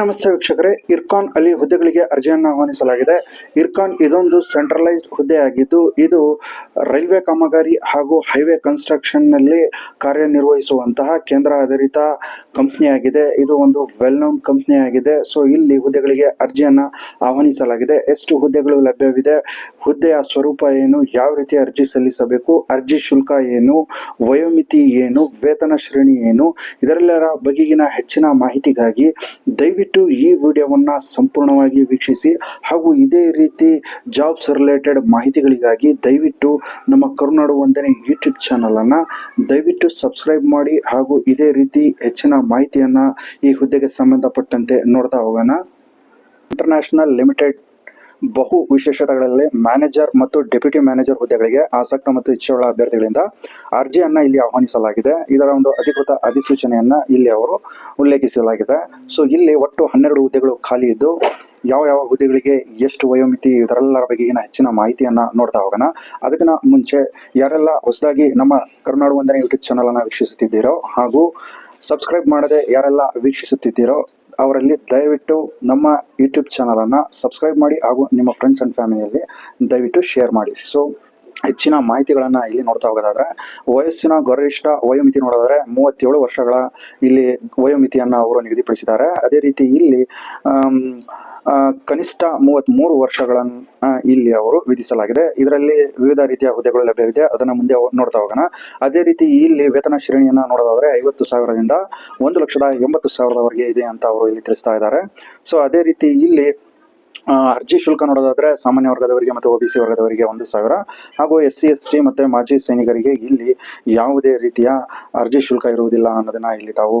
ನಮಸ್ತೆ ವೀಕ್ಷಕರೇ. ಇರ್ಕಾನ್ ಅಲ್ಲಿ ಹುದ್ದೆಗಳಿಗೆ ಅರ್ಜಿಯನ್ನು ಆಹ್ವಾನಿಸಲಾಗಿದೆ. ಇರ್ಕಾನ್ ಇದೊಂದು ಸೆಂಟ್ರಲೈಸ್ಡ್ ಹುದ್ದೆ ಆಗಿದ್ದು ಇದು ರೈಲ್ವೆ ಕಾಮಗಾರಿ ಹಾಗೂ ಹೈವೇ ಕನ್ಸ್ಟ್ರಕ್ಷನ್ನಲ್ಲಿ ಕಾರ್ಯನಿರ್ವಹಿಸುವಂತಹ ಕೇಂದ್ರ ಆಧಾರಿತ ಕಂಪ್ನಿಯಾಗಿದೆ. ಇದು ಒಂದು ವೆಲ್ ನೋನ್ ಕಂಪ್ನಿ ಆಗಿದೆ ಸೊ ಇಲ್ಲಿ ಹುದ್ದೆಗಳಿಗೆ ಅರ್ಜಿಯನ್ನು ಆಹ್ವಾನಿಸಲಾಗಿದೆ. ಎಷ್ಟು ಹುದ್ದೆಗಳು ಲಭ್ಯವಿದೆ? ಹುದ್ದೆಯ ಸ್ವರೂಪ ಏನು? ಯಾವ ರೀತಿ ಅರ್ಜಿ ಸಲ್ಲಿಸಬೇಕು? ಅರ್ಜಿ ಶುಲ್ಕ ಏನು? ವಯೋಮಿತಿ ಏನು? ವೇತನ ಶ್ರೇಣಿ ಏನು? ಇದರೆಲ್ಲರ ಬಗೆಗಿನ ಹೆಚ್ಚಿನ ಮಾಹಿತಿಗಾಗಿ ದಯವಿಟ್ಟು ಈ ವಿಡಿಯೋವನ್ನು ಸಂಪೂರ್ಣವಾಗಿ ವೀಕ್ಷಿಸಿ ಹಾಗೂ ಇದೇ ರೀತಿ ಜಾಬ್ಸ್ ರಿಲೇಟೆಡ್ ಮಾಹಿತಿಗಳಿಗಾಗಿ ದಯವಿಟ್ಟು ನಮ್ಮ ಕರುನಾಡು ಒಂದನೇ ಯೂಟ್ಯೂಬ್ ಚಾನಲನ್ನು ದಯವಿಟ್ಟು ಸಬ್ಸ್ಕ್ರೈಬ್ ಮಾಡಿ ಹಾಗೂ ಇದೇ ರೀತಿ ಹೆಚ್ಚಿನ ಮಾಹಿತಿಯನ್ನು ಈ ಹುದ್ದೆಗೆ ಸಂಬಂಧಪಟ್ಟಂತೆ ನೋಡ್ತಾ ಹೋಗೋಣ. ಇಂಟರ್ನ್ಯಾಷನಲ್ ಲಿಮಿಟೆಡ್ ಬಹು ವಿಶೇಷತೆಗಳಲ್ಲಿ ಮ್ಯಾನೇಜರ್ ಮತ್ತು ಡೆಪ್ಯೂಟಿ ಮ್ಯಾನೇಜರ್ ಹುದ್ದೆಗಳಿಗೆ ಆಸಕ್ತ ಮತ್ತು ಇಚ್ಛೆಯುಳ್ಳ ಅಭ್ಯರ್ಥಿಗಳಿಂದ ಅರ್ಜಿಯನ್ನ ಇಲ್ಲಿ ಆಹ್ವಾನಿಸಲಾಗಿದೆ. ಇದರ ಒಂದು ಅಧಿಕೃತ ಅಧಿಸೂಚನೆಯನ್ನ ಇಲ್ಲಿ ಅವರು ಉಲ್ಲೇಖಿಸಲಾಗಿದೆ. ಸೊ ಇಲ್ಲಿ ಒಟ್ಟು ಹನ್ನೆರಡು ಹುದ್ದೆಗಳು ಖಾಲಿ ಇದ್ದು, ಯಾವ ಯಾವ ಹುದ್ದೆಗಳಿಗೆ ಎಷ್ಟು ವಯೋಮಿತಿ ಇದರೆಲ್ಲರ ಬಗೆಗಿನ ಹೆಚ್ಚಿನ ಮಾಹಿತಿಯನ್ನ ನೋಡ್ತಾ ಹೋಗೋಣ. ಅದಕ್ಕಿಂತ ಮುಂಚೆ ಯಾರೆಲ್ಲ ಹೊಸದಾಗಿ ನಮ್ಮ ಕರ್ನಾಡು ಒಂದನೇ ಯೂಟ್ಯೂಬ್ ಚಾನಲ್ ಅನ್ನ ವೀಕ್ಷಿಸುತ್ತಿದ್ದೀರೋ ಹಾಗೂ ಸಬ್ಸ್ಕ್ರೈಬ್ ಮಾಡದೆ ಯಾರೆಲ್ಲ ವೀಕ್ಷಿಸುತ್ತಿದ್ದೀರೋ ಅವರಲ್ಲಿ ದಯವಿಟ್ಟು ನಮ್ಮ ಯೂಟ್ಯೂಬ್ ಚಾನಲನ್ನು ಸಬ್ಸ್ಕ್ರೈಬ್ ಮಾಡಿ ಹಾಗೂ ನಿಮ್ಮ ಫ್ರೆಂಡ್ಸ್ ಆ್ಯಂಡ್ ಫ್ಯಾಮಿಲಿಯಲ್ಲಿ ದಯವಿಟ್ಟು ಶೇರ್ ಮಾಡಿ. ಸೊ ಹೆಚ್ಚಿನ ಮಾಹಿತಿಗಳನ್ನು ಇಲ್ಲಿ ನೋಡ್ತಾ ಹೋಗೋದಾದ್ರೆ, ವಯಸ್ಸಿನ ಗರಿಷ್ಠ ವಯೋಮಿತಿ ನೋಡೋದಾದ್ರೆ ಮೂವತ್ತೇಳು ವರ್ಷಗಳ ಇಲ್ಲಿ ವಯೋಮಿತಿಯನ್ನು ಅವರು ನಿಗದಿಪಡಿಸಿದ್ದಾರೆ. ಅದೇ ರೀತಿ ಇಲ್ಲಿ ಕನಿಷ್ಠ ಮೂವತ್ತ್ಮೂರು ವರ್ಷಗಳನ್ನು ಇಲ್ಲಿ ಅವರು ವಿಧಿಸಲಾಗಿದೆ. ಇದರಲ್ಲಿ ವಿವಿಧ ರೀತಿಯ ಹುದ್ದೆಗಳು ಲಭ್ಯವಿದೆ. ಅದನ್ನು ಮುಂದೆ ನೋಡ್ತಾ ಹೋಗೋಣ. ಅದೇ ರೀತಿ ಇಲ್ಲಿ ವೇತನ ಶ್ರೇಣಿಯನ್ನು ನೋಡೋದಾದ್ರೆ ಐವತ್ತು ಸಾವಿರದಿಂದ ಒಂದು ಲಕ್ಷದ ಎಂಬತ್ತು ಸಾವಿರದವರೆಗೆ ಇದೆ ಅಂತ ಅವರು ಇಲ್ಲಿ ತಿಳಿಸ್ತಾ ಇದ್ದಾರೆ. ಸೊ ಅದೇ ರೀತಿ ಇಲ್ಲಿ ಅರ್ಜಿ ಶುಲ್ಕ ನೋಡೋದಾದ್ರೆ ಸಾಮಾನ್ಯ ವರ್ಗದವರಿಗೆ ಮತ್ತು ಒ ಬಿ ಸಿ ವರ್ಗದವರಿಗೆ ಒಂದು ಸಾವಿರ. ಹಾಗೂ ಎಸ್ ಸಿ ಎಸ್ ಟಿ ಮತ್ತು ಮಾಜಿ ಸೈನಿಕರಿಗೆ ಇಲ್ಲಿ ಯಾವುದೇ ರೀತಿಯ ಅರ್ಜಿ ಶುಲ್ಕ ಇರುವುದಿಲ್ಲ ಅನ್ನೋದನ್ನ ಇಲ್ಲಿ ತಾವು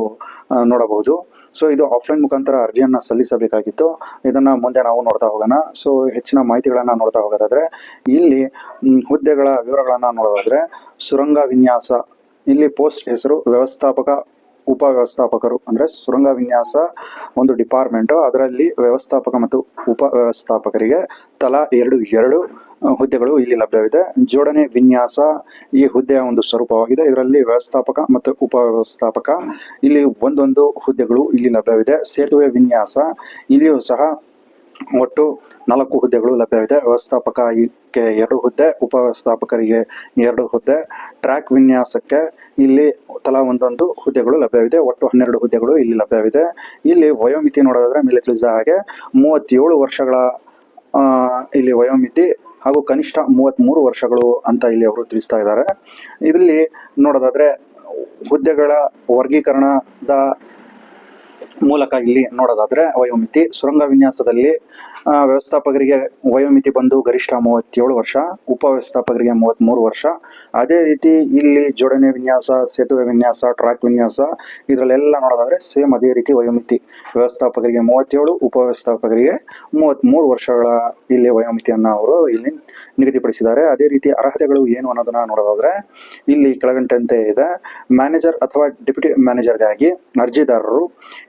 ನೋಡಬಹುದು. ಸೊ ಇದು ಆಫ್ಲೈನ್ ಮುಖಾಂತರ ಅರ್ಜಿಯನ್ನು ಸಲ್ಲಿಸಬೇಕಾಗಿತ್ತು. ಇದನ್ನ ಮುಂದೆ ನಾವು ನೋಡ್ತಾ ಹೋಗೋಣ. ಸೊ ಹೆಚ್ಚಿನ ಮಾಹಿತಿಗಳನ್ನು ನೋಡ್ತಾ ಹೋಗೋದಾದ್ರೆ, ಇಲ್ಲಿ ಹುದ್ದೆಗಳ ವಿವರಗಳನ್ನು ನೋಡೋದಾದ್ರೆ, ಸುರಂಗ ವಿನ್ಯಾಸ. ಇಲ್ಲಿ ಪೋಸ್ಟ್ ಹೆಸರು ವ್ಯವಸ್ಥಾಪಕ ಉಪ ವ್ಯವಸ್ಥಾಪಕರು ಅಂದ್ರೆ ಸುರಂಗ ವಿನ್ಯಾಸ ಒಂದು ಡಿಪಾರ್ಟ್ಮೆಂಟ್ ಅದರಲ್ಲಿ ವ್ಯವಸ್ಥಾಪಕ ಮತ್ತು ಉಪ ವ್ಯವಸ್ಥಾಪಕರಿಗೆ ತಲಾ ಎರಡು ಎರಡು ಹುದ್ದೆಗಳು ಇಲ್ಲಿ ಲಭ್ಯವಿದೆ. ಜೋಡಣೆ ವಿನ್ಯಾಸ ಈ ಹುದ್ದೆಯ ಒಂದು ಸ್ವರೂಪವಾಗಿದೆ. ಇದರಲ್ಲಿ ವ್ಯವಸ್ಥಾಪಕ ಮತ್ತು ಉಪ ವ್ಯವಸ್ಥಾಪಕ ಇಲ್ಲಿ ಒಂದೊಂದು ಹುದ್ದೆಗಳು ಇಲ್ಲಿ ಲಭ್ಯವಿದೆ. ಸೇತುವೆ ವಿನ್ಯಾಸ, ಇಲ್ಲಿಯೂ ಸಹ ಒಟ್ಟು ನಾಲ್ಕು ಹುದ್ದೆಗಳು ಲಭ್ಯವಿದೆ. ವ್ಯವಸ್ಥಾಪಕ ವ್ಯವಸ್ಥಾಪಕಕ್ಕೆ ಎರಡು ಹುದ್ದೆ ಉಪ ವ್ಯವಸ್ಥಾಪಕರಿಗೆ ಎರಡು ಹುದ್ದೆ. ಟ್ರ್ಯಾಕ್ ವಿನ್ಯಾಸಕ್ಕೆ ಇಲ್ಲಿ ತಲಾ ಒಂದೊಂದು ಹುದ್ದೆಗಳು ಲಭ್ಯವಿದೆ. ಒಟ್ಟು ಹನ್ನೆರಡು ಹುದ್ದೆಗಳು ಇಲ್ಲಿ ಲಭ್ಯವಿದೆ. ಇಲ್ಲಿ ವಯೋಮಿತಿ ನೋಡೋದಾದ್ರೆ ಮೇಲೆ ತಿಳಿಸಿದ ಹಾಗೆ ಮೂವತ್ತೇಳು ವರ್ಷಗಳ ಇಲ್ಲಿ ವಯೋಮಿತಿ ಹಾಗೂ ಕನಿಷ್ಠ ಮೂವತ್ತ್ಮೂರು ವರ್ಷಗಳು ಅಂತ ಇಲ್ಲಿ ಅವರು ತಿಳಿಸ್ತಾ ಇದ್ದಾರೆ. ಇದರಲ್ಲಿ ನೋಡೋದಾದ್ರೆ ಹುದ್ದೆಗಳ ವರ್ಗೀಕರಣದ ಮೂಲಕ ಇಲ್ಲಿ ನೋಡೋದಾದ್ರೆ ವಯೋಮಿತಿ ಸುರಂಗ ವಿನ್ಯಾಸದಲ್ಲಿ ವ್ಯವಸ್ಥಾಪಕರಿಗೆ ವಯೋಮಿತಿ ಬಂದು ಗರಿಷ್ಠ ಮೂವತ್ತೇಳು ವರ್ಷ, ಉಪ ವ್ಯವಸ್ಥಾಪಕರಿಗೆ ಮೂವತ್ತ್ಮೂರು ವರ್ಷ. ಅದೇ ರೀತಿ ಇಲ್ಲಿ ಜೋಡಣೆ ವಿನ್ಯಾಸ, ಸೇತುವೆ ವಿನ್ಯಾಸ, ಟ್ರ್ಯಾಕ್ ವಿನ್ಯಾಸ, ಇದರಲ್ಲೆಲ್ಲ ನೋಡೋದಾದ್ರೆ ಸೇಮ್ ಅದೇ ರೀತಿ ವಯೋಮಿತಿ. ವ್ಯವಸ್ಥಾಪಕರಿಗೆ ಮೂವತ್ತೇಳು, ಉಪ ವ್ಯವಸ್ಥಾಪಕರಿಗೆ ಮೂವತ್ತ್ಮೂರು ವರ್ಷಗಳ ಇಲ್ಲಿ ವಯೋಮಿತಿಯನ್ನು ಅವರು ಇಲ್ಲಿ ನಿಗದಿಪಡಿಸಿದ್ದಾರೆ. ಅದೇ ರೀತಿ ಅರ್ಹತೆಗಳು ಏನು ಅನ್ನೋದನ್ನ ನೋಡೋದಾದ್ರೆ ಇಲ್ಲಿ ಕೆಳಗಂಟಂತೆ ಇದೆ. ಮ್ಯಾನೇಜರ್ ಅಥವಾ ಡೆಪ್ಯೂಟಿ ಮ್ಯಾನೇಜರ್ಗಾಗಿ ಅರ್ಜಿದಾರರು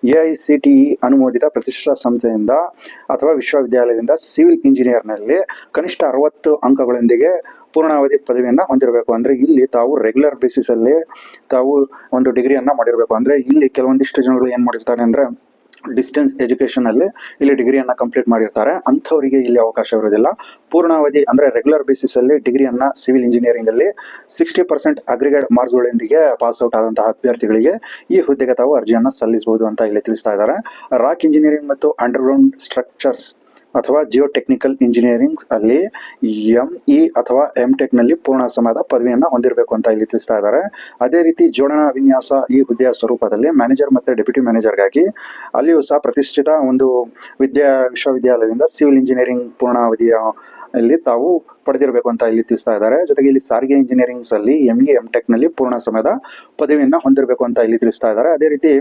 A I C T E ಅನುಮೋದಿತ ಪ್ರತಿಷ್ಠಾ ಸಂಸ್ಥೆಯಿಂದ ಅಥವಾ ವಿಶ್ವವಿದ್ಯಾಲಯದಿಂದ ಸಿವಿಲ್ ಇಂಜಿನಿಯರ್ನಲ್ಲಿ ಕನಿಷ್ಠ ಅರವತ್ತು ಅಂಕಗಳೊಂದಿಗೆ ಪೂರ್ಣಾವಧಿ ಪದವಿಯನ್ನು ಹೊಂದಿರಬೇಕು. ಅಂದ್ರೆ ಇಲ್ಲಿ ತಾವು ರೆಗ್ಯುಲರ್ ಬೇಸಿಸ್ ಅಲ್ಲಿ ತಾವು ಒಂದು ಡಿಗ್ರಿಯನ್ನು ಮಾಡಿರಬೇಕು. ಅಂದ್ರೆ ಇಲ್ಲಿ ಕೆಲವೊಂದಿಷ್ಟು ಜನಗಳು ಏನು ಮಾಡಿರ್ತಾರೆ ಅಂದ್ರೆ ಡಿಸ್ಟೆನ್ಸ್ ಎಜುಕೇಶನ್ ಅಲ್ಲಿ ಇಲ್ಲಿ ಡಿಗ್ರಿಯನ್ನ ಕಂಪ್ಲೀಟ್ ಮಾಡಿರ್ತಾರೆ. ಅಂಥವರಿಗೆ ಇಲ್ಲಿ ಅವಕಾಶ ಇರೋದಿಲ್ಲ ಪೂರ್ಣಾವಧಿ ಅಂದ್ರೆ ರೆಗ್ಯುಲರ್ ಬೇಸಿಸ್ ಅಲ್ಲಿ ಡಿಗ್ರಿಯನ್ನ ಸಿವಿಲ್ ಇಂಜಿನಿಯರಿಂಗ್ ಅಲ್ಲಿ ಸಿಕ್ಸ್ಟಿ ಪರ್ಸೆಂಟ್ ಅಗ್ರಿಗೇಟ್ ಮಾರ್ಕ್ಸ್ಗಳೊಂದಿಗೆ ಪಾಸ್ ಔಟ್ ಆದಂತಹ ಅಭ್ಯರ್ಥಿಗಳಿಗೆ ಈ ಹುದ್ದೆಗೆ ತಾವು ಅರ್ಜಿಯನ್ನು ಸಲ್ಲಿಸಬಹುದು ಅಂತ ಇಲ್ಲಿ ತಿಳಿಸ್ತಾ ಇದ್ದಾರೆ. ರಾಕ್ ಇಂಜಿನಿಯರಿಂಗ್ ಮತ್ತು ಅಂಡರ್ಗ್ರೌಂಡ್ ಸ್ಟ್ರಕ್ಚರ್ಸ್ ಅಥವಾ ಜಿಯೋ ಟೆಕ್ನಿಕಲ್ ಇಂಜಿನಿಯರಿಂಗ್ ಅಲ್ಲಿ ಎಂ ಇ ಅಥವಾ ಎಂ ಟೆಕ್ನಲ್ಲಿ ಪೂರ್ಣ ಸಮಯದ ಪದವಿಯನ್ನು ಹೊಂದಿರಬೇಕು ಅಂತ ಇಲ್ಲಿ ತಿಳಿಸ್ತಾ ಇದ್ದಾರೆ. ಅದೇ ರೀತಿ ಜೋಡಣಾ ವಿನ್ಯಾಸ ಈ ಹುದ್ದೆಯ ಸ್ವರೂಪದಲ್ಲಿ ಮ್ಯಾನೇಜರ್ ಮತ್ತೆ ಡೆಪ್ಯೂಟಿ ಮ್ಯಾನೇಜರ್ಗಾಗಿ ಅಲ್ಲಿಯೂ ಸಹ ಪ್ರತಿಷ್ಠಿತ ಒಂದು ವಿದ್ಯಾ ವಿಶ್ವವಿದ್ಯಾಲಯದಿಂದ ಸಿವಿಲ್ ಇಂಜಿನಿಯರಿಂಗ್ ಪೂರ್ಣಾವಧಿಯ ಇಲ್ಲಿ ತಾವು ಪಡೆದಿರಬೇಕು ಅಂತ ಇಲ್ಲಿ ತಿಳಿಸ್ತಾ ಇದ್ದಾರೆ. ಜೊತೆಗೆ ಇಲ್ಲಿ ಸಾರಿಗೆ ಇಂಜಿನಿಯರಿಂಗ್ಸ್ ಅಲ್ಲಿ ಎಂ ಇ ಎಂ ಟೆಕ್ನಲ್ಲಿ ಪೂರ್ಣ ಸಮಯದ ಪದವಿಯನ್ನು ಹೊಂದಿರಬೇಕು ಅಂತ ಇಲ್ಲಿ ತಿಳಿಸ್ತಾ ಇದ್ದಾರೆ. ಅದೇ ರೀತಿ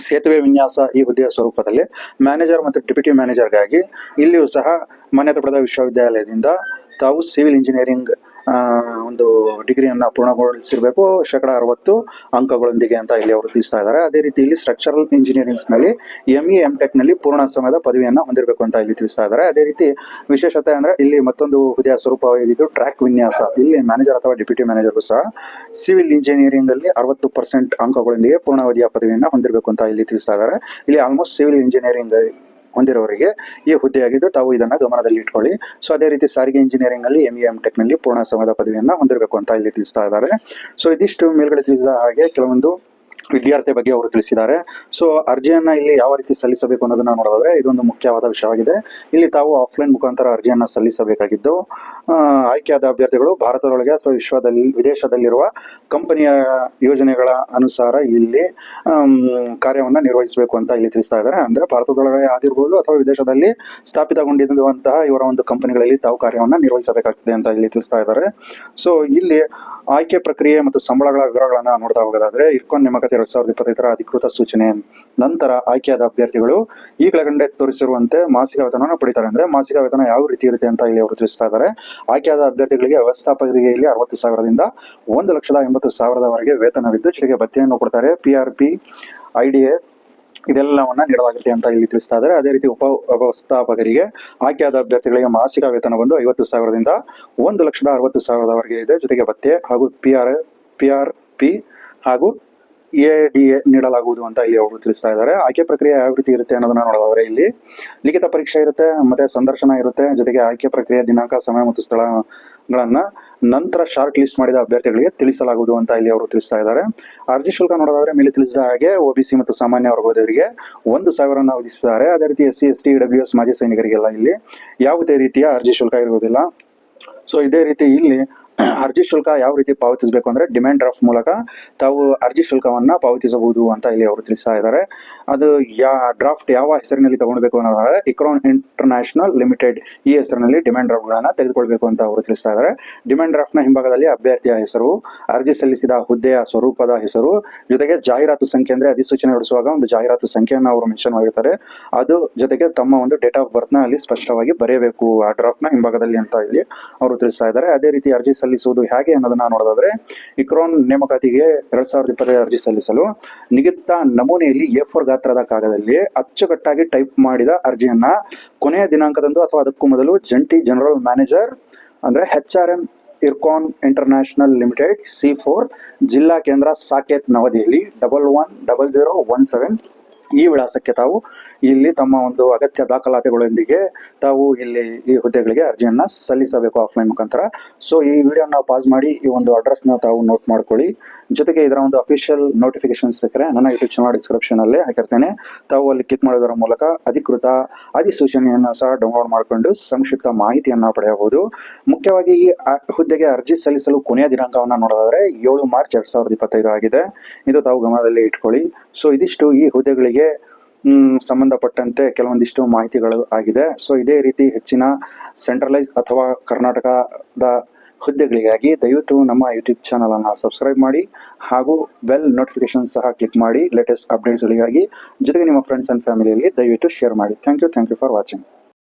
ಸೇತುವೆ ವಿನ್ಯಾಸ ಈ ಹುದ್ದೆಯ ಸ್ವರೂಪದಲ್ಲಿ ಮ್ಯಾನೇಜರ್ ಮತ್ತು ಡೆಪ್ಯೂಟಿ ಮ್ಯಾನೇಜರ್ಗಾಗಿ ಇಲ್ಲಿಯೂ ಸಹ ಮಾನ್ಯತೆ ಪಡೆದ ವಿಶ್ವವಿದ್ಯಾಲಯದಿಂದ ತಾವು ಸಿವಿಲ್ ಇಂಜಿನಿಯರಿಂಗ್ ಡಿಗ್ರಿಯನ್ನ ಪೂರ್ಣಗೊಳಿಸಿರಬೇಕು, ಶೇಕಡ ಅರವತ್ತು ಅಂಕಗಳೊಂದಿಗೆ ಅಂತ ಇಲ್ಲಿ ಅವರು ತಿಳಿಸ್ತಾ ಇದ್ದಾರೆ. ಅದೇ ರೀತಿ ಇಲ್ಲಿ ಸ್ಟ್ರಕ್ಚರಲ್ ಇಂಜಿನಿಯರಿಂಗ್ಸ್ನಲ್ಲಿ ಇ ಎಂ ಟೆಕ್ನಲ್ಲಿ ಪೂರ್ಣ ಸಮಯದ ಪದವಿಯನ್ನು ಹೊಂದಿರಬೇಕು ಅಂತ ಇಲ್ಲಿ ತಿಳಿಸ್ತಾ ಇದ್ದಾರೆ. ಅದೇ ರೀತಿ ವಿಶೇಷತೆ ಅಂದ್ರೆ ಇಲ್ಲಿ ಮತ್ತೊಂದು ಹುದ್ದೆಯ ಸ್ವರೂಪವಾಗಿದ್ದು ಟ್ರ್ಯಾಕ್ ವಿನ್ಯಾಸ. ಇಲ್ಲಿ ಮ್ಯಾನೇಜರ್ ಅಥವಾ ಡೆಪ್ಯೂಟಿ ಮ್ಯಾನೇಜರ್ಗೂ ಸಹ ಸಿವಿಲ್ ಇಂಜಿನಿಯರಿಂಗ್ ಅಲ್ಲಿ ಅರವತ್ತು ಪರ್ಸೆಂಟ್ ಅಂಕಗಳೊಂದಿಗೆ ಪೂರ್ಣಾವಧಿಯ ಪದವಿಯನ್ನು ಹೊಂದಿರಬೇಕು ಅಂತ ಇಲ್ಲಿ ತಿಳಿಸ್ತಾ ಇದ್ದಾರೆ. ಇಲ್ಲಿ ಆಲ್ಮೋಸ್ಟ್ ಸಿವಿಲ್ ಇಂಜಿನಿಯರಿಂಗ್ ಹೊಂದಿರೋರಿಗೆ ಈ ಹುದ್ದೆಯಾಗಿದ್ದು ತಾವು ಇದನ್ನ ಗಮನದಲ್ಲಿ ಇಟ್ಕೊಳ್ಳಿ. ಸೊ ಅದೇ ರೀತಿ ಸಾರಿಗೆ ಇಂಜಿನಿಯರಿಂಗ್ನಲ್ಲಿ ಎಂ ಎಂ ಟೆಕ್ನಲ್ಲಿ ಪೂರ್ಣ ಸಮಯದ ಪದವಿಯನ್ನು ಹೊಂದಿರಬೇಕು ಅಂತ ಇಲ್ಲಿ ತಿಳಿಸ್ತಾ ಇದ್ದಾರೆ. ಸೊ ಇದಿಷ್ಟು ಮೇಲ್ಗಡೆ ತಿಳಿಸಿದ ಹಾಗೆ ಕೆಲವೊಂದು ವಿದ್ಯಾರ್ಥಿ ಬಗ್ಗೆ ಅವರು ತಿಳಿಸಿದ್ದಾರೆ. ಸೊ ಅರ್ಜಿಯನ್ನ ಇಲ್ಲಿ ಯಾವ ರೀತಿ ಸಲ್ಲಿಸಬೇಕು ಅನ್ನೋದನ್ನ ನೋಡೋದಾದ್ರೆ ಇದೊಂದು ಮುಖ್ಯವಾದ ವಿಷಯವಾಗಿದೆ. ಇಲ್ಲಿ ತಾವು ಆಫ್ಲೈನ್ ಮುಖಾಂತರ ಅರ್ಜಿಯನ್ನ ಸಲ್ಲಿಸಬೇಕಾಗಿದ್ದು ಆಯ್ಕೆಯಾದ ಅಭ್ಯರ್ಥಿಗಳು ಭಾರತದೊಳಗೆ ಅಥವಾ ವಿಶ್ವದಲ್ಲಿ, ವಿದೇಶದಲ್ಲಿರುವ ಕಂಪನಿಯ ಯೋಜನೆಗಳ ಅನುಸಾರ ಇಲ್ಲಿ ಕಾರ್ಯವನ್ನ ನಿರ್ವಹಿಸಬೇಕು ಅಂತ ಇಲ್ಲಿ ತಿಳಿಸ್ತಾ ಇದ್ದಾರೆ. ಅಂದ್ರೆ ಭಾರತದೊಳಗೆ ಆಗಿರ್ಬೋದು ಅಥವಾ ವಿದೇಶದಲ್ಲಿ ಸ್ಥಾಪಿತಗೊಂಡಿರುವಂತಹ ಇವರ ಒಂದು ಕಂಪನಿಗಳಲ್ಲಿ ತಾವು ಕಾರ್ಯವನ್ನ ನಿರ್ವಹಿಸಬೇಕಾಗ್ತದೆ ಅಂತ ಇಲ್ಲಿ ತಿಳಿಸ್ತಾ ಇದ್ದಾರೆ. ಸೊ ಇಲ್ಲಿ ಆಯ್ಕೆ ಪ್ರಕ್ರಿಯೆ ಮತ್ತು ಸಂಬಳಗಳ ವಿವರಗಳನ್ನ ನೋಡ್ತಾ ಹೋಗೋದಾದ್ರೆ ಇರ್ಕೊಂಡು ನೇಮಕಾತಿ ಎರಡ್ ಸಾವಿರದ ಇಪ್ಪತ್ತೈದರ ಅಧಿಕೃತ ಸೂಚನೆ ನಂತರ ಆಯ್ಕೆಯಾದ ಅಭ್ಯರ್ಥಿಗಳು ಈ ಕೆಳಗಂಡೆ ತೋರಿಸಿರುವಂತೆ ಮಾಸಿಕ ವೇತನವನ್ನು ಪಡಿತಾರೆ. ಅಂದ್ರೆ ಮಾಸಿಕ ವೇತನ ಯಾವ ರೀತಿ ಇರುತ್ತೆ ಅಂತ ಇಲ್ಲಿ ಅವರು ತಿಳಿಸ್ತಾ ಇದ್ದಾರೆ. ಆಯ್ಕೆಯಾದ ಅಭ್ಯರ್ಥಿಗಳಿಗೆ ವ್ಯವಸ್ಥಾಪಕರಿಗೆ ಇಲ್ಲಿ ಅರವತ್ತು ಸಾವಿರದಿಂದ ಒಂದು ಲಕ್ಷದ ಎಂಬತ್ತು ಸಾವಿರದವರೆಗೆ ವೇತನವಿದ್ದು, ಜೊತೆಗೆ ಭತ್ಯೆಯನ್ನು ಕೊಡ್ತಾರೆ. P R P I D A ಇದೆಲ್ಲವನ್ನ ನೀಡಲಾಗುತ್ತೆ ಅಂತ ಇಲ್ಲಿ ತಿಳಿಸ್ತಾ ಇದ್ದಾರೆ. ಅದೇ ರೀತಿ ಉಪ ವ್ಯವಸ್ಥಾಪಕರಿಗೆ ಆಯ್ಕೆಯಾದ ಅಭ್ಯರ್ಥಿಗಳಿಗೆ ಮಾಸಿಕ ವೇತನ ಬಂದು ಐವತ್ತು ಸಾವಿರದಿಂದ ಒಂದು ಲಕ್ಷದ ಅರವತ್ತು ಸಾವಿರದವರೆಗೆ ಇದೆ. ಜೊತೆಗೆ ಭತ್ಯೆ ಹಾಗೂ P R P R P ಹಾಗೂ ಎ ಡಿ ಎ ನೀಡಲಾಗುವುದು ಅಂತ ಇಲ್ಲಿ ಅವರು ತಿಳಿಸ್ತಾ ಇದ್ದಾರೆ. ಆಯ್ಕೆ ಪ್ರಕ್ರಿಯೆ ಯಾವ ರೀತಿ ಇರುತ್ತೆ ಅನ್ನೋದನ್ನ ನೋಡೋದಾದ್ರೆ ಇಲ್ಲಿ ಲಿಖಿತ ಪರೀಕ್ಷೆ ಇರುತ್ತೆ, ಮತ್ತೆ ಸಂದರ್ಶನ ಇರುತ್ತೆ, ಜೊತೆಗೆ ಆಯ್ಕೆ ಪ್ರಕ್ರಿಯೆ, ದಿನಾಂಕ, ಸಮಯ ಮತ್ತು ಸ್ಥಳಗಳನ್ನ ನಂತರ ಶಾರ್ಟ್ ಲಿಸ್ಟ್ ಮಾಡಿದ ಅಭ್ಯರ್ಥಿಗಳಿಗೆ ತಿಳಿಸಲಾಗುವುದು ಅಂತ ಇಲ್ಲಿ ಅವರು ತಿಳಿಸ್ತಾ ಇದ್ದಾರೆ. ಅರ್ಜಿ ಶುಲ್ಕ ನೋಡೋದಾದ್ರೆ ಮೇಲೆ ತಿಳಿಸಿದ ಹಾಗೆ ಒಬಿಸಿ ಮತ್ತು ಸಾಮಾನ್ಯ ವರ್ಗದವರಿಗೆ ಒಂದು ಸಾವಿರನ ವಿಧಿಸಿದ್ದಾರೆ. ಅದೇ ರೀತಿ S C, S T, W S ಮಾಜಿ ಸೈನಿಕರಿಗೆಲ್ಲ ಇಲ್ಲಿ ಯಾವುದೇ ರೀತಿಯ ಅರ್ಜಿ ಶುಲ್ಕ ಇರುವುದಿಲ್ಲ. ಸೊ ಇದೇ ರೀತಿ ಇಲ್ಲಿ ಅರ್ಜಿ ಶುಲ್ಕ ಯಾವ ರೀತಿ ಪಾವತಿಸಬೇಕು ಅಂದ್ರೆ ಡಿಮ್ಯಾಂಡ್ ಡ್ರಾಫ್ಟ್ ಮೂಲಕ ತಾವು ಅರ್ಜಿ ಶುಲ್ಕವನ್ನು ಪಾವತಿಸಬಹುದು ಅಂತ ಇಲ್ಲಿ ಅವರು ತಿಳಿಸ್ತಾ ಇದ್ದಾರೆ. ಅದು ಯಾ ಡ್ರಾಫ್ಟ್ ಯಾವ ಹೆಸರಿನಲ್ಲಿ ತಗೊಳ್ಬೇಕು ಅನ್ನೋದಾದ್ರೆ ಇಕ್ರೋನ್ ಇಂಟರ್ನ್ಯಾಷನಲ್ ಲಿಮಿಟೆಡ್ ಈ ಹೆಸರಿನಲ್ಲಿ ಡಿಮ್ಯಾಂಡ್ ಡ್ರಾಫ್ಟ್ಗಳನ್ನು ತೆಗೆದುಕೊಳ್ಬೇಕು ಅಂತ ಅವರು ತಿಳಿಸ್ತಾ ಇದ್ದಾರೆ. ಡಿಮ್ಯಾಂಡ್ನ ಹಿಂಭಾಗದಲ್ಲಿ ಅಭ್ಯರ್ಥಿಯ ಹೆಸರು, ಅರ್ಜಿ ಸಲ್ಲಿಸಿದ ಹುದ್ದೆಯ ಸ್ವರೂಪದ ಹೆಸರು, ಜೊತೆಗೆ ಜಾಹೀರಾತು ಸಂಖ್ಯೆ ಅಂದ್ರೆ ಅಧಿಸೂಚನೆ ಹೊರಡಿಸುವಾಗ ಒಂದು ಜಾಹೀರಾತು ಸಂಖ್ಯೆಯನ್ನು ಅವರು ಮೆನ್ಷನ್ ಮಾಡಿರ್ತಾರೆ. ಅದು ಜೊತೆಗೆ ತಮ್ಮ ಒಂದು ಡೇಟ್ ಆಫ್ ಬರ್ತ್ನ ಅಲ್ಲಿ ಸ್ಪಷ್ಟವಾಗಿ ಬರೆಯಬೇಕು ಆ ಡ್ರಾಫ್ಟ್ನ ಹಿಂಭಾಗದಲ್ಲಿ ಅಂತ ಇಲ್ಲಿ ಅವರು ತಿಳಿಸ್ತಾ ಇದ್ದಾರೆ. ಅದೇ ರೀತಿ ಅರ್ಜಿ ಸಲ್ಲಿಸುವುದು ಹೇಗೆ ಅನ್ನೋದನ್ನ ನೋಡೋದಾದ್ರೆ, ಇಕ್ರೋನ್ ನೇಮಕಾತಿಗೆ ಎರಡ್ ಸಾವಿರದ ಇಪ್ಪತ್ತೈದು ಅರ್ಜಿ ಸಲ್ಲಿಸಲು ನಿಗದಿತ ನಮೂನೆಯಲ್ಲಿ ಎ ಫೋರ್ ಗಾತ್ರದ ಕಾಗದಲ್ಲಿ ಅಚ್ಚುಕಟ್ಟಾಗಿ ಟೈಪ್ ಮಾಡಿದ ಅರ್ಜಿಯನ್ನ ಕೊನೆಯ ದಿನಾಂಕದಂದು ಅಥವಾ ಅದಕ್ಕೂ ಮೊದಲು ಜಂಟಿ ಜನರಲ್ ಮ್ಯಾನೇಜರ್ ಅಂದ್ರೆ H R M Ircon international limited C four ಜಿಲ್ಲಾ ಕೇಂದ್ರ Saket New Delhi double one double zero one seven ಈ ವಿಳಾಸಕ್ಕೆ ತಾವು ಇಲ್ಲಿ ತಮ್ಮ ಒಂದು ಅಗತ್ಯ ದಾಖಲಾತಿಗಳೊಂದಿಗೆ ತಾವು ಇಲ್ಲಿ ಈ ಹುದ್ದೆಗಳಿಗೆ ಅರ್ಜಿಯನ್ನು ಸಲ್ಲಿಸಬೇಕು ಆಫ್ಲೈನ್ ಮುಖಾಂತರ. ಸೊ ಈ ವಿಡಿಯೋನ ಪಾಸ್ ಮಾಡಿ, ಈ ಒಂದು ಅಡ್ರೆಸ್ನ ತಾವು ನೋಟ್ ಮಾಡ್ಕೊಳ್ಳಿ. ಜೊತೆಗೆ ಇದರ ಒಂದು ಅಫಿಷಿಯಲ್ ನೋಟಿಫಿಕೇಶನ್ ಸಿಕ್ಕರೆ ನನ್ನ ಯೂಟ್ಯೂಬ್ ಚಾನಲ್ ಡಿಸ್ಕ್ರಿಪ್ಷನ್ ಅಲ್ಲಿ ಹಾಕಿರ್ತೇನೆ. ತಾವು ಅಲ್ಲಿ ಕ್ಲಿಕ್ ಮಾಡೋದರ ಮೂಲಕ ಅಧಿಕೃತ ಅಧಿಸೂಚನೆಯನ್ನು ಸಹ ಡೌನ್ಲೋಡ್ ಮಾಡಿಕೊಂಡು ಸಂಕ್ಷಿಪ್ತ ಮಾಹಿತಿಯನ್ನ ಪಡೆಯಬಹುದು. ಮುಖ್ಯವಾಗಿ ಈ ಹುದ್ದೆಗೆ ಅರ್ಜಿ ಸಲ್ಲಿಸಲು ಕೊನೆಯ ದಿನಾಂಕವನ್ನು ನೋಡೋದಾದ್ರೆ ಏಳು ಮಾರ್ಚ್ ಎರಡ್ ಸಾವಿರದ ಇಪ್ಪತ್ತೈದು ಆಗಿದೆ. ಇದು ತಾವು ಗಮನದಲ್ಲಿ ಇಟ್ಕೊಳ್ಳಿ. ಸೊ ಇದಿಷ್ಟು ಈ ಹುದ್ದೆಗಳಿಗೆ ಮ್, ಸಂಬಂಧಪಟ್ಟಂತೆ ಕೆಲವೊಂದಿಷ್ಟು ಮಾಹಿತಿಗಳು ಆಗಿದೆ. ಸೊ ಇದೇ ರೀತಿ ಹೆಚ್ಚಿನ ಸೆಂಟ್ರಲೈಸ್ ಅಥವಾ ಕರ್ನಾಟಕದ ಹುದ್ದೆಗಳಿಗಾಗಿ ದಯವಿಟ್ಟು ನಮ್ಮ ಯೂಟ್ಯೂಬ್ ಚಾನಲ್ ಅನ್ನು ಸಬ್ಸ್ಕ್ರೈಬ್ ಮಾಡಿ ಹಾಗೂ ಬೆಲ್ ನೋಟಿಫಿಕೇಶನ್ ಸಹ ಕ್ಲಿಕ್ ಮಾಡಿ ಲೇಟೆಸ್ಟ್ ಅಪ್ಡೇಟ್ಸ್ಗಳಿಗಾಗಿ ಜೊತೆಗೆ ನಿಮ್ಮ ಫ್ರೆಂಡ್ಸ್ ಅಂಡ್ ಫ್ಯಾಮಿಲಿಯಲ್ಲಿ ದಯವಿಟ್ಟು ಶೇರ್ ಮಾಡಿ. Thank you thank you for watching